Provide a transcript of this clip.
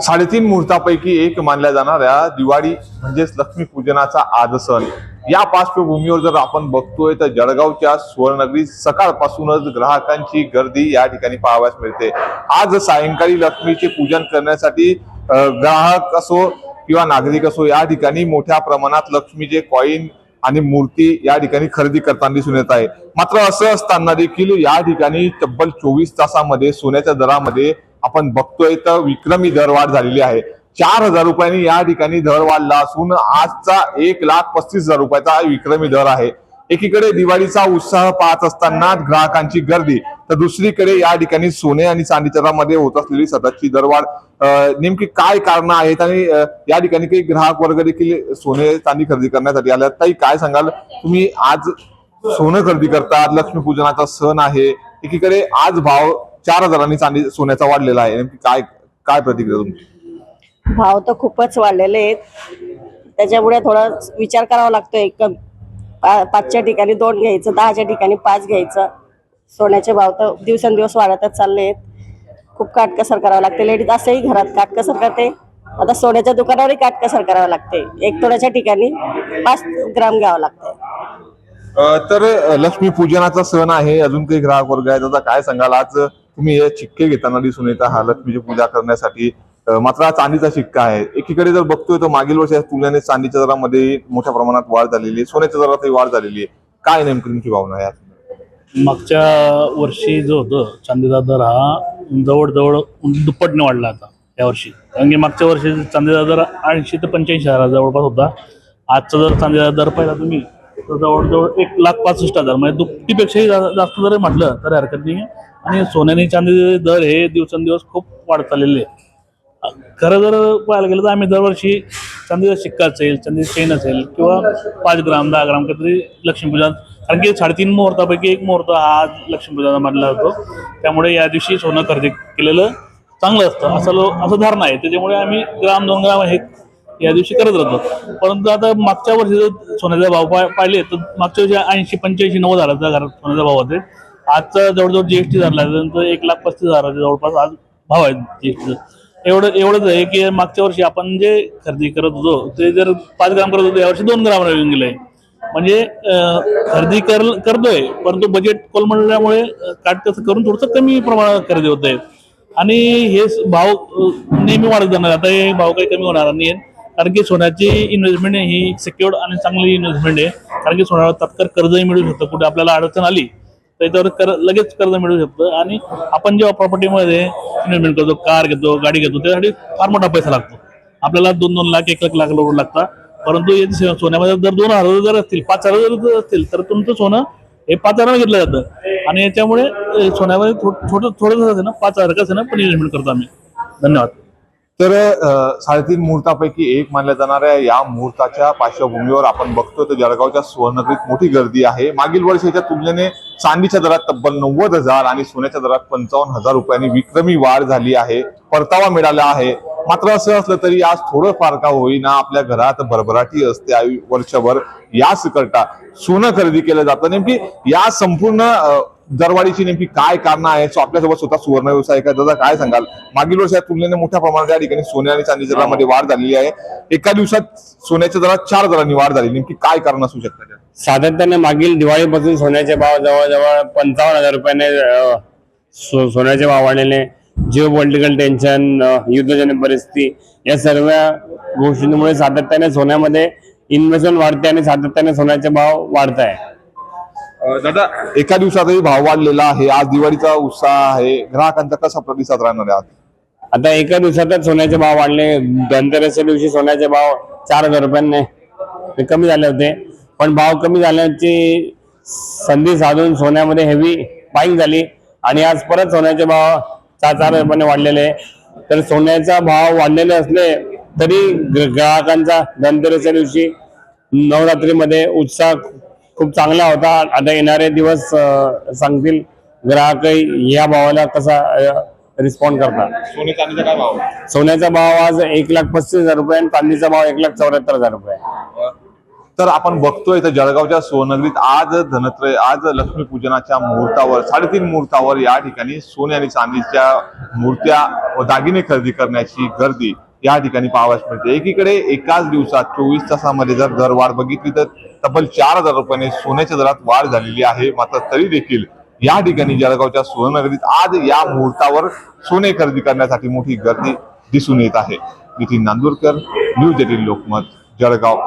साडेतीन मुहूर्तापैकी एक मानल्या जाणाऱ्या दिवाळी म्हणजेच लक्ष्मी पूजनाचा आज सण. या पार्श्वभूमीवर जर आपण बघतोय तर जळगावच्या सुवर्णनगरी सकाळपासूनच ग्राहकांची गर्दी या ठिकाणी पाहाव्यास मिळते. आज सायंकाळी लक्ष्मीचे पूजन करण्यासाठी ग्राहक असो किंवा नागरिक असो या ठिकाणी मोठ्या प्रमाणात लक्ष्मीचे कॉईन आणि मूर्ती या ठिकाणी खरेदी करताना दिसून येत आहे. मात्र असं असताना देखील या ठिकाणी तब्बल चोवीस तासामध्ये सोन्याच्या दरामध्ये आपण बघतोय तर विक्रमी दरवाढ झालेली आहे. चार हजार रुपयांनी या ठिकाणी दर वाढला असून आजचा एक लाख पस्तीस हजार रुपयाचा विक्रमी दर आहे. एकीकडे दिवाळीचा उत्साह पाहत असताना ग्राहकांची गर्दी तर दुसरीकडे या ठिकाणी सोने आणि चांदीच्या दरामध्ये होत असलेली सततची दरवाढ नेमकी काय कारण आहेत आणि या ठिकाणी काही ग्राहक वर्ग देखील सोने चांदी खरेदी करण्यासाठी आल्या ताई काय सांगाल? तुम्ही आज सोनं खरेदी करतात लक्ष्मीपूजनाचा सण आहे. एकीकडे आज भाव चार हजारांनी चांदी सोन्याचा वाढलेला आहे. नेमकी काय काय प्रतिक्रिया तुमची? भाव तर खूपच वाढलेले आहेत. त्याच्यामुळे थोडा विचार करावा लागतो एक पाचच्या ठिकाणी दोन घ्यायचं दहाच्या ठिकाणी पाच घ्यायचं. सोन्याचे भाव तर दिवसेंदिवस वाढतच चालले आहेत. खूप काटकसर करावं लागते. लेडीज असंही घरात काटकसर करते. आता सोन्याच्या दुकानावरही काटकसर करावं लागते. एक तोड्याच्या ठिकाणी पाच ग्राम घ्यावं लागते अं, तर अं, लक्ष्मीपूजनाचा सण आहे. अजून काही ग्राहक वर्ग आहेत. आता काय सांगाल? आज तुम्ही हे चिक्के घेताना दिसून येता हा लक्ष्मीची पूजा करण्यासाठी. मात्र हा चांदीचा शिक्का आहे. एकीकडे जर बघतोय तर मागील वर्षाच्या तुलनेने चांदीच्या दरामध्ये मोठ्या प्रमाणात वाढ झालेली आहे. सोन्याच्या दरातही वाढ झालेली आहे. काय नेमकी तुमची भावना आहे यात? मागच्या वर्षी जो होतं चांदीचा दर हा जवळजवळ दुप्पटने वाढला आता या वर्षी. कारण की मागच्या वर्षी चांदीचा दर ऐंशी ते पंच्याऐंशी हजार जवळपास होता. आजचा जर चांदीचा दर पाहिला तुम्ही तर जवळजवळ एक लाख पासष्ट हजार. म्हणजे दुपटीपेक्षाही जास्त जर म्हटलं तर हरकत नाही आणि सोन्याने चांदीचे दर हे दिवसेंदिवस खूप वाढत चाललेले आहे खरं जर पाहायला गेलं तर आम्ही दरवर्षी चांदीचा शिक्का असेल चांदीची चेन असेल किंवा पाच ग्राम दहा ग्राम काहीतरी लक्ष्मीपूजन कारण की साडेतीन मुहूर्तापैकी एक मुहूर्त हा आज लक्ष्मीपूजनाचा मानला जातो. त्यामुळे या दिवशी सोनं खरेदी केलेलं चांगलं असतं. असं लो असं धारणा आहे. त्याच्यामुळे आम्ही ग्राम दोन ग्राम हे या दिवशी करत राहतो. परंतु आता मागच्या वर्षी जर सोन्याचा भाव पा- पाहिले तर मागच्या वर्षी ऐंशी पंच्याऐंशी नव्वद हजाराचा घरात सोन्याचा भाव होते. आजचा जवळजवळ जीएसटी धरल्यानंतर एक लाख पस्तीस हजाराच्या जवळपास. आज भाव आहे जीएसटीचा एवढं एवढंच आहे की मागच्या वर्षी आपण जे खरेदी करत होतो ते जर पाच ग्राम करत होतो यावर्षी दोन ग्राम येऊन गेलंय. म्हणजे खरेदी कर करतोय परंतु बजेट कोलमडल्यामुळे अं, काटकसर करून थोडंसं कमी प्रमाणात खरेदी होत आहे. आणि हे भाव नेहमी वाढत जाणार. आता हे भाव काही कमी होणार नाही कारण की सोन्याची इन्व्हेस्टमेंट ही सिक्युअर्ड आणि चांगली इन्व्हेस्टमेंट आहे. कारण की सोन्यावर तात्काळ कर्जही मिळू शकतं. कुठे आपल्याला अडचण आली त्याच्यावर कर लगेच कर्ज मिळू शकतं. आणि आपण जेव्हा प्रॉपर्टीमध्ये इन्व्हेस्टमेंट करतो कार घेतो गाडी घेतो त्यासाठी फार मोठा पैसा लागतो. आपल्याला दोन दोन लाख एक एक लाख लोक लागतात. परंतु याची सोन्यामध्ये जर दोन हजार जर असतील पाच हजार जर असतील तर तुमचं सोनं हे पाच हजार घेतलं जातं. आणि याच्यामुळे सोन्यामध्ये थोडं छोटं थोडंसं असं ना पाच हजार कसं ना पण इन्व्हेस्टमेंट करतो आम्ही. धन्यवाद. तर साडेतीन मुहूर्तापैकी एक मानल्या जाणाऱ्या या मुहूर्ताच्या पार्श्वभूमीवर आपण बघतोय तर जळगावच्या सुवर्णगरीत मोठी गर्दी आहे. मागील वर्षाच्या तुलनेने चांदीच्या दरात तब्बल नव्वद हजार आणि सोन्याच्या दरात पंचावन्न हजार रुपयांनी विक्रमी वाढ झाली आहे परतावा मिळाला आहे. मात्र असं असलं तरी आज थोडं फार का होईना आपल्या घरात भरभराटी असते आयु- वर्षभर. याच करता सोनं खरेदी केलं जातं. नेमकी या संपूर्ण दरवाढीची नेमकी काय कारण आहे सो आपल्यासोबत स्वतः सुवर्ण व्यवसाय का दादा काय सांगाल? मागील वर्षात तुलनेने मोठ्या प्रमाणात या ठिकाणी सोने आणि चांदीच्या दरामध्ये वाढ झालेली आहे. एका दिवसात सोन्याच्या दरात चार दरांनी वाढ झाली. नेमकी काय कारण असू शकतं सातत्याने मागील दिवाळीपासून सोन्याचे भाव जवळजवळ पंचावन्न हजार रुपयाने सोन्याचे भाव वाढलेले. जिओ पॉलिटिकल टेन्शन युद्धजन्य परिस्थिती या सर्व गोष्टींमुळे सातत्याने सोन्यामध्ये इन्व्हेस्टमेंट वाढते आणि सातत्याने सोन्याचे भाव वाढत आहे. दादा एका दिवसातही भाव वाढलेला आहे. आज दिवाळीचा उत्साह आहे. ग्राहकांचा कसा प्रतिसाद राहणार आहे आज? आता एका दिवसातच सोन्याचे भाव वाढले. धनतेरसच्या दिवशी सोन्याचे भाव चार हजार रुपयांनी ते कमी झाले होते. पण भाव कमी झाल्याची संधी साधून सोन्यामध्ये हेवी बाईंग झाली. आणि आज परत सोन्याचे भाव चार चार रुपयाने वाढलेले तर सोन्याचा भाव वाढलेले असले तरी ग्राहकांचा धनतेरसच्या दिवशी नवरात्रीमध्ये उत्साह खूप चांगला होता. आता येणारे दिवस सांगतील ग्राहकही या भावाला कसा रिस्पॉन्ड करतात. सोने चांदीचा काय भाव? आहे? सोन्याचा भाव आज एक लाख पस्तीस हजार रुपये आणि चांदीचा भाव एक लाख चौऱ्याहत्तर हजार रुपये. तर आपण बघतोय तर जळगावच्या सोनगरीत आज धनत्रय आज लक्ष्मीपूजनाच्या मुहूर्तावर साडेतीन मुहूर्तावर या ठिकाणी सोने आणि चांदीच्या मूर्त्या व दागिने खरेदी करण्याची गर्दी. या ठिकाणी पाहावयास मिळते. एकीकडे एकाच दिवसात चोवीस तासामध्ये जर दरवाढ बघितली तर तब्बल चार हजार रुपयाने सोन्याच्या दरात वाढ झालेली आहे. मात्र तरी देखील या ठिकाणी जळगावच्या सुवर्णनगरीत आज या मुहूर्तावर सोने खरेदी करण्यासाठी मोठी गर्दी दिसून येत आहे. Nitin Nandurkar news eighteen Lokmat Jalgaon.